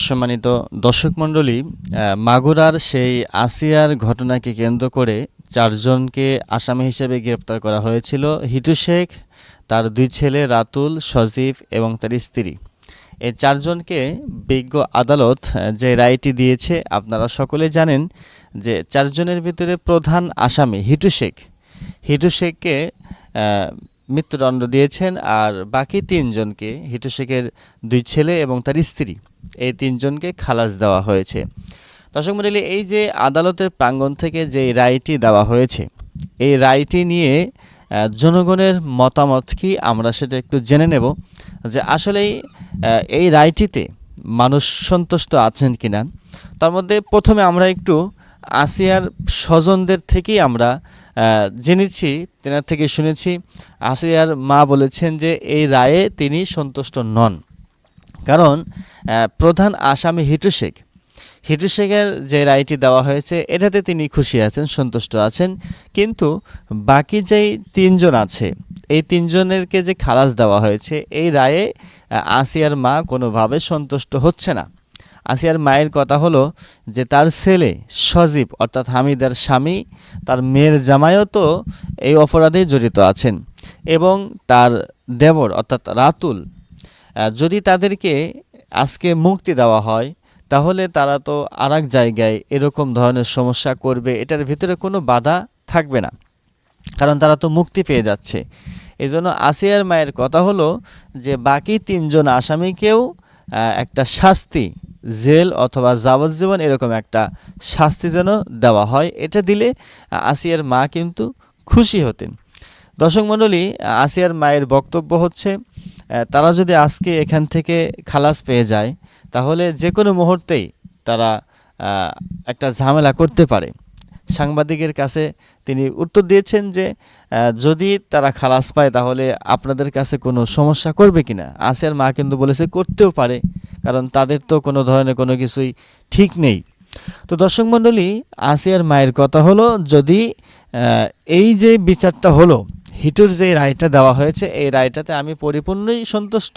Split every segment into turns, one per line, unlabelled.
সম্মানিত দর্শক মণ্ডলী মাগুরার সেই আসিয়ার ঘটনাকে কেন্দ্র করে চারজনকে আসামি হিসেবে গ্রেপ্তার করা হয়েছিল। হিটু শেখ, তার দুই ছেলে রাতুল, সজীব এবং তার স্ত্রী। এই চারজনকে বিজ্ঞ আদালত যে রায়টি দিয়েছে, আপনারা সকলে জানেন যে চারজনের ভিতরে প্রধান আসামি হিটু শেখ। হিটু শেখকে মৃত্যুদণ্ড দিয়েছেন আর বাকি তিনজনকে হিটু শেখের দুই ছেলে এবং তার স্ত্রী। এই তিনজনকে খালাস দেওয়া হয়েছে। দর্শক মন্ডলী, এই যে আদালতের প্রাঙ্গণ থেকে যে রায়টি দেওয়া হয়েছে, এই রায়টি নিয়ে জনগণের মতামত কি? আমরা সেটা একটু জেনে নেব যে আসলেই এই রায়টিতে মানুষ সন্তুষ্ট আছেন কিনা। তার মধ্যে প্রথমে আমরা একটু আসিয়ার স্বজনদের থেকেই আমরা জেনেছি, তেনার থেকে শুনেছি। আসিয়ার মা বলেছেন যে এই রায়ে তিনি সন্তুষ্ট নন। কারণ প্রধান আসামি হিটু শেখ। হিটু শেখের যে রায়টি দেওয়া হয়েছে, এটাতে তিনি খুশি আছেন, সন্তুষ্ট আছেন। কিন্তু বাকি যেই তিনজন আছে, এই তিনজনেরকে যে খালাস দেওয়া হয়েছে, এই রায়ে আসিয়ার মা কোনোভাবে সন্তুষ্ট হচ্ছে না। আসিয়ার মায়ের কথা হলো যে, তার ছেলে সজীব, অর্থাৎ হামিদার স্বামী, তার মেয়ের জামাইও তো এই অপরাধে জড়িত আছেন। এবং তার দেবর, অর্থাৎ রাতুল যদি তাদেরকে আজকে মুক্তি দেওয়া হয়, তাহলে তারা তো আর জায়গায় এরকম ধরনের সমস্যা করবে। এটার ভিতরে কোনো বাধা থাকবে না, কারণ তারা তো মুক্তি পেয়ে যাচ্ছে। এই জন্য আসিয়ার মায়ের কথা হলো যে, বাকি তিনজন আসামিকেও একটা শাস্তি, জেল অথবা যাবজ্জীবন এরকম একটা শাস্তি যেন দেওয়া হয়, এটা দিলে আসিয়ার মা কিন্তু খুশি হতেন। দর্শক মণ্ডলী আসিয়ার মায়ের বক্তব্য হচ্ছে তারা যদি আজকে এখান থেকে খালাস পেয়ে যায়, তাহলে যে কোনো মুহূর্তেই তারা একটা ঝামেলা করতে পারে। সাংবাদিকের কাছে তিনি উত্তর দিয়েছেন যে যদি তারা খালাস পায়, তাহলে আপনাদের কাছে কোনো সমস্যা করবে কিনা? আসিয়ার মা কিন্তু বলেছে, করতেও পারে, কারণ তাদের তো কোনো ধরনের কোনো কিছুই ঠিক নেই। তো দর্শক মণ্ডলী, আসিয়ার মায়ের কথা হলো, যদি এই যে বিচারটা হলো হিটুর যে রায়টা দেওয়া হয়েছে, এই রায়টাতে আমি পরিপূর্ণই সন্তুষ্ট,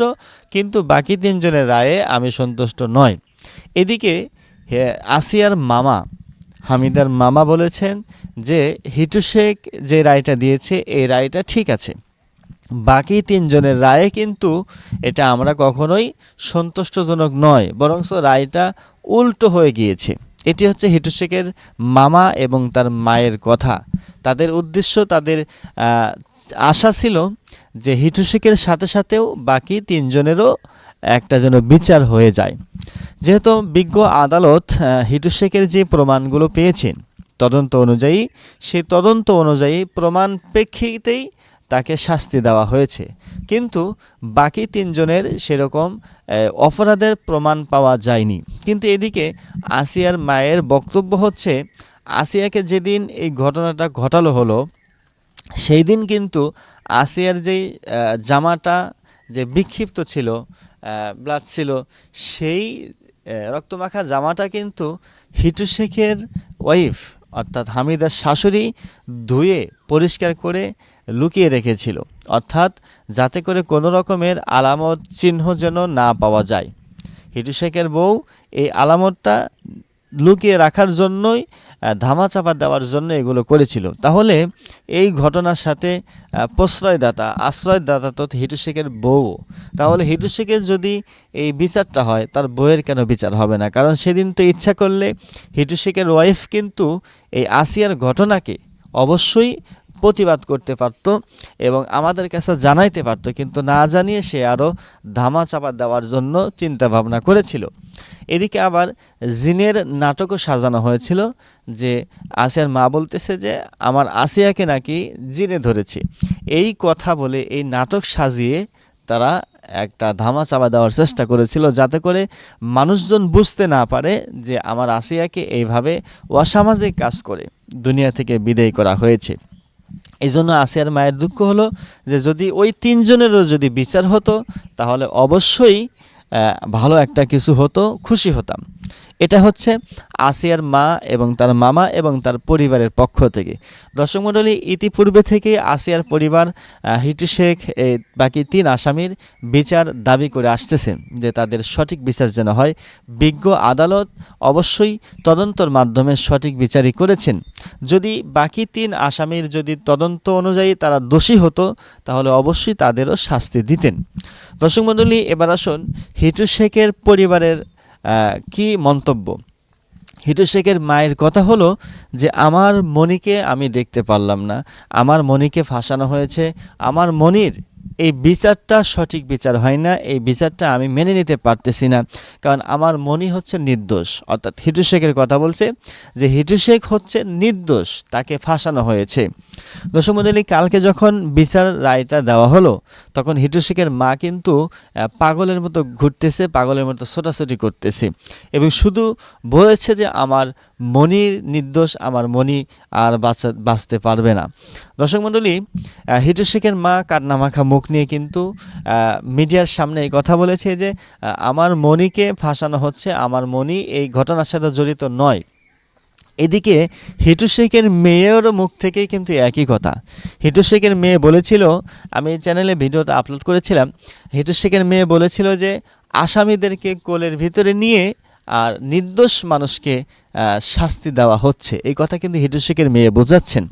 কিন্তু বাকি তিনজনের রায়ে আমি সন্তুষ্ট নয় এদিকে আসিয়ার মামা, হামিদার মামা বলেছেন যে, হিটু শেখ যে রায়টা দিয়েছে, এই রায়টা ঠিক আছে। বাকি তিনজনের রায়ে কিন্তু এটা আমরা কখনোই সন্তুষ্টজনক নয়, বরঞ্চ রায়টা উল্টো হয়ে গিয়েছে। এটি হচ্ছে হিটু শেখের মামা এবং তার মায়ের কথা। তাদের উদ্দেশ্য তাদের আশা ছিল যে হিটু শেখের সাথে সাথেও বাকি তিনজনেরও একটা যেন বিচার হয়ে যায়। যেহেতু বিজ্ঞ আদালত আহ, হিটু শেখের যে প্রমাণগুলো পেয়েছেন তদন্ত অনুযায়ী সেই তদন্ত অনুযায়ী প্রমাণ প্রেক্ষিতেই তাকে শাস্তি দেওয়া হয়েছে। কিন্তু বাকি তিনজনের সেরকম অপরাধের প্রমাণ পাওয়া যায়নি। কিন্তু এদিকে আসিয়ার মায়ের বক্তব্য হচ্ছে আসিয়াকে যেদিন এই ঘটনাটা ঘটালো হলো সেই দিন কিন্তু আসিয়ার যেই জামাটা যে বিক্ষিপ্ত ছিল ব্লাড ছিল, সেই রক্তমাখা জামাটা কিন্তু হিটু শেখের ওয়াইফ অর্থাৎ হামিদার শাশুড়ি ধুয়ে পরিষ্কার করে লুকিয়ে রেখেছিল। অর্থাৎ যাতে করে কোনো রকমের আলামত চিহ্ন যেন না পাওয়া যায়। হিটু শেখের বউ এই আলামতটা লুকিয়ে রাখার জন্যই ধামাচাপা দেওয়ার জন্য এগুলো করেছিল। তাহলে এই ঘটনার সাথে প্রশ্রয়দাতা, আশ্রয়দাতা তো হিটু শেখের বউ তাহলে হিটু শেখের যদি এই বিচারটা হয়, তার বউয়ের কেন বিচার হবে না? কারণ সেদিন তো ইচ্ছা করলে হিটু শেখের ওয়াইফ কিন্তু এই আসিয়ার ঘটনাকে অবশ্যই প্রতিবাদ করতে পারতো এবং আমাদের কাছে জানাইতে পারতো, কিন্তু না জানিয়ে সে আরও ধামা চাপা দেওয়ার জন্য চিন্তা ভাবনা করেছিল। এদিকে আবার জিনের নাটকও সাজানো হয়েছিল যে আসিয়ার মা বলতেছে যে, আমার আসিয়াকে নাকি জিনে ধরেছে। এই কথা বলে এই নাটক সাজিয়ে তারা একটা ধামা চাপা দেওয়ার চেষ্টা করেছিল যাতে করে মানুষজন বুঝতে না পারে যে আমার আসিয়াকে এইভাবে অসামাজিক কাজ করে দুনিয়া থেকে বিদায় করা হয়েছে। এই জন্য আসিয়ার মায়ের দুঃখ হলো যে যদি ওই তিনজনেরও যদি বিচার হতো, তাহলে অবশ্যই ভালো একটা কিছু হতো খুশি হতাম। এটা হচ্ছে আসিয়ার মা এবং তার মামা এবং তার পরিবারের পক্ষ থেকে। দর্শক মণ্ডলী, ইতিপূর্বে থেকে আসিয়ার পরিবার হিটু শেখ বাকি তিন আসামির বিচার দাবি করে আসতেছেন যে তাদের সঠিক বিচার যেন হয়। বিজ্ঞ আদালত অবশ্যই তদন্তর মাধ্যমে সঠিক বিচারই করেছেন। যদি বাকি তিন আসামির যদি তদন্ত অনুযায়ী তারা দোষী হতো, তাহলে অবশ্যই তাদেরও শাস্তি দিতেন। দর্শক মণ্ডলী, এবার আসুন হিটু শেখের পরিবারের কি মন্তব্য? হিটু শেখের মায়ের কথা হলো যে, আমার মনিকে আমি দেখতে পারলাম না। আমার মনিকে ফাঁসানো হয়েছে। আমার মনির এই বিচারটা সঠিক বিচার হয় না, এই বিচারটা আমি মেনে নিতে পারতেছি না। কারণ আমার মনি হচ্ছে নির্দোষ। অর্থাৎ হিটু শেখের কথা বলছে যে হিটু শেখ হচ্ছে নির্দোষ, তাকে ফাঁসানো হয়েছে। দর্শক কালকে যখন বিচার রায়টা দেওয়া হলো, তখন হিটু শেখের মা কিন্তু পাগলের মতো ঘুরতেছে, পাগলের মতো ছোটাছুটি করতেছে। এবং শুধু বলেছে যে আমার মনির নির্দোষ, আমার মনি আর বাঁচা, বাঁচতে পারবে না। দর্শক মণ্ডলী হিটু শেখের মা কান্নামাখা মুখ নিয়ে কিন্তু মিডিয়ার সামনে এই কথা বলেছে যে আমার মনিকে ফাঁসানো হচ্ছে, আমার মনি এই ঘটনার সাথে জড়িত নয়। এদিকে হিটু শেখের মেয়েরও মুখ থেকেই কিন্তু একই কথা। হিটু শেখের মেয়ে বলেছিল, আমি চ্যানেলে ভিডিওটা আপলোড করেছিলাম, হিটু শেখের মেয়ে বলেছিল যে, আসামিদেরকে কোলের ভিতরে নিয়ে আর নির্দোষ মানুষকে শাস্তি দেওয়া হচ্ছে। এই কথা কিন্তু হিটু শেখের মেয়ে বোঝাচ্ছেন।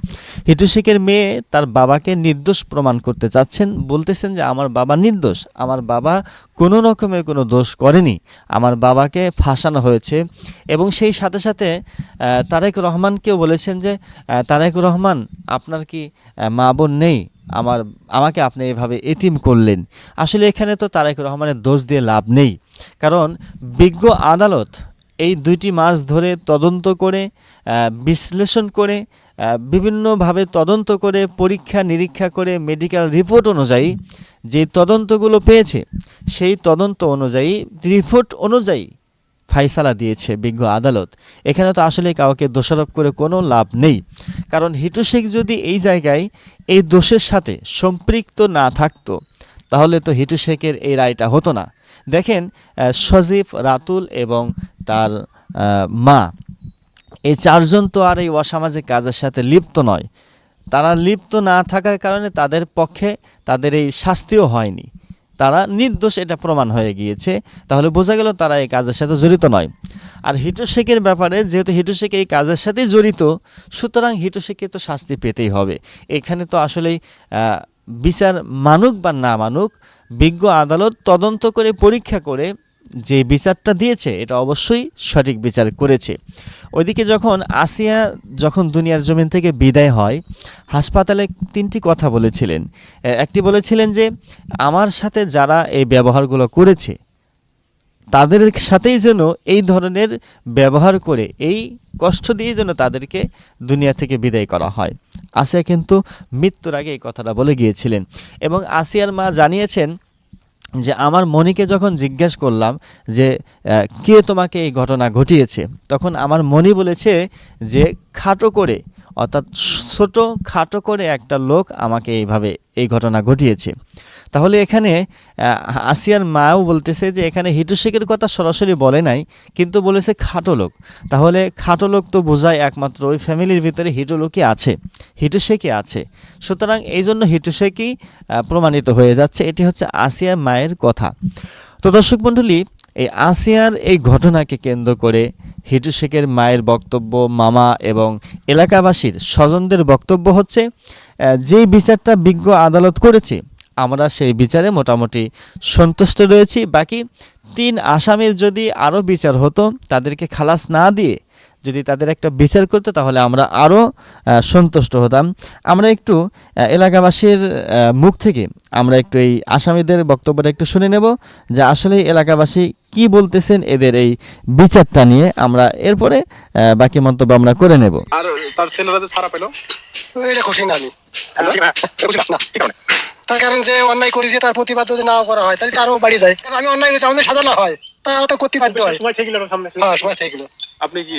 হিটু শেখের মেয়ে তার বাবাকে নির্দোষ প্রমাণ করতে চাচ্ছেন। বলতেছেন যে, আমার বাবা নির্দোষ। আমার বাবা কোনো রকমের কোনো দোষ করেনি। আমার বাবাকে ফাঁসানো হয়েছে। এবং সেই সাথে সাথে তারেক রহমানকেও বলেছেন যে তারেক রহমান, আপনার কি মা বোন নেই? আমার, আমাকে আপনি এভাবে এতিম করলেন। আসলে এখানে তো তারেক রহমানের দোষ দিয়ে লাভ নেই। কারণ বিজ্ঞ আদালত এই দুইটি মাস ধরে তদন্ত করে বিশ্লেষণ করে বিভিন্নভাবে তদন্ত করে, পরীক্ষা নিরীক্ষা করে মেডিকেল রিপোর্ট অনুযায়ী যে তদন্তগুলো পেয়েছে, সেই তদন্ত অনুযায়ী রিপোর্ট অনুযায়ী ফাইসালা দিয়েছে বিজ্ঞ আদালত। এখানে তো আসলে কাউকে দোষারোপ করে কোনো লাভ নেই। কারণ হিটু শেখ যদি এই জায়গায় এই দোষের সাথে সম্পৃক্ত না থাকতো, তাহলে তো হিটু শেখের এই রায়টা হতো না। দেখেন সজীব, রাতুল এবং তার মা, এই চারজন তো আর এই অসামাজিক কাজের সাথে লিপ্ত নয়। তারা লিপ্ত না থাকার কারণে তাদের পক্ষে তাদের এই শাস্তিও হয়নি। তারা নির্দোষ, এটা প্রমাণ হয়ে গিয়েছে। তাহলে বোঝা গেল তারা এই কাজের সাথে জড়িত নয়। আর হিটু শেখের ব্যাপারে, যেহেতু হিটু শেখ এই কাজের সাথেই জড়িত, সুতরাং হিটু শেখকে তো শাস্তি পেতেই হবে। এখানে তো আসলেই বিচার মানুক বা না মানুক বিজ্ঞ আদালত তদন্ত করে পরীক্ষা করে যে বিচারটা দিয়েছে, এটা অবশ্যই সঠিক বিচার করেছে। ওইদিকে যখন আসিয়া যখন দুনিয়ার জমিন থেকে বিদায় হয়, হাসপাতালে তিনটি কথা বলেছিলেন। একটি বলেছিলেন যে, আমার সাথে যারা এই ব্যবহারগুলো করেছে তাদের সাথেই যেন এই ধরনের ব্যবহার করে, এই কষ্ট দিয়ে যেন তাদেরকে দুনিয়া থেকে বিদায় করা হয়। আসিয়া কিন্তু মৃত্যুর আগে এই কথাটা বলে গিয়েছিলেন। এবং আসিয়ার মা জানিয়েছেন যে, আমার মনিকে যখন জিজ্ঞেস করলাম যে কে তোমাকে এই ঘটনা ঘটিয়েছে? তখন আমার মনি বলেছে যে, খাটো করে অর্থাৎ ছোট খাটো করে একটা লোক আমাকে এইভাবে এই ঘটনা ঘটিয়েছে। তাহলে এখানে আসিয়ার মাও বলতেছে যে এখানে হিটু শেখের কথা সরাসরি বলে নাই, কিন্তু বলেছে খাটো লোক। তাহলে খাটো লোক তো বোঝায় একমাত্র ওই ফ্যামিলির ভিতরে হিটু লোকই আছে, হিটু শেখই আছে। সুতরাং এই জন্য হিটু শেখই প্রমাণিত হয়ে যাচ্ছে, এটি হচ্ছে আসিয়ার মায়ের কথা। তো দর্শক মণ্ডলী, এই আসিয়ার এই ঘটনাকে কেন্দ্র করে হিটু শেখের মায়ের বক্তব্য, মামা এবং এলাকাবাসীর স্বজনদের বক্তব্য হচ্ছে যেই বিচারটা বিজ্ঞ আদালত করেছে, আমরা সেই বিচারে মোটামুটি সন্তুষ্ট রয়েছি। বাকি তিন আসামির যদি আরও বিচার হতো, তাদেরকে খালাস না দিয়ে যদি তাদের একটা বিচার করতো তাহলে আমরা আরও সন্তুষ্ট হতাম। আমরা একটু এলাকাবাসীর মুখ থেকে আমরা একটু এই আসামিদের বক্তব্যটা একটু শুনে নেব যে আসলে এলাকাবাসী কি বলতেছেন এদের এই বিচারটা নিয়ে। আমরা এরপরে আহ, বাকি মন্তব্য আমরা করে নেব।
আর তার ছেলেরা যে ছাড়া পেল
এটা খুশি না আমি
খুশি না কি কারণে
তার কারণ যে অন্যায় করেছে তার প্রতিবাদ যদি না করা হয় তাহলে তারও বাড়ি যায়। আমি অন্যায় করেছি আমাদের সাজা না হয়। তা তো করতে বাধ্য হয়।
সময় থেকে গেল সামনে।
হ্যাঁ সময় থেকে গেলো
আপনি কি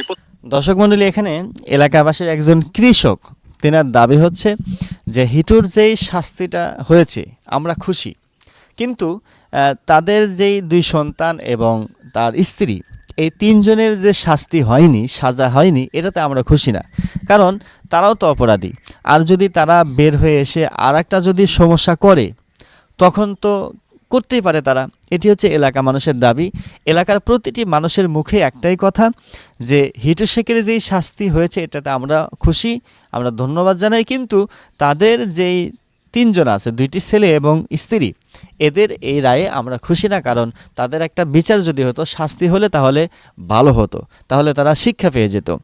দর্শক মণ্ডলী এখানে এলাকাবাসীর একজন কৃষক, তেনার দাবি হচ্ছে যে হিটুর যেই শাস্তিটা হয়েছে, আমরা খুশি। কিন্তু তাদের যেই দুই সন্তান এবং তার স্ত্রী, এই তিনজনের যে শাস্তি হয়নি, সাজা হয়নি, এটাতে আমরা খুশি না। কারণ, তারাও তো অপরাধী। আর যদি তারা বের হয়ে এসে আর একটা যদি সমস্যা করে, তখন তো করতেই পারে তারা। এটি হচ্ছে এলাকা মানুষের দাবি। এলাকার প্রতিটি মানুষের মুখে একটাই কথা, যে হিটু শেখের যেই শাস্তি হয়েছে, এটাতে আমরা খুশি, আমরা ধন্যবাদ জানাই, কিন্তু তাদের যেই তিনজন আছে, দুইটি ছেলে এবং স্ত্রী, এদের এই রায়ে আমরা খুশি না, কারণ তাদের একটা বিচার যদি হতো, শাস্তি হলে তাহলে ভালো হতো, তাহলে তারা শিক্ষা পেয়ে যেত।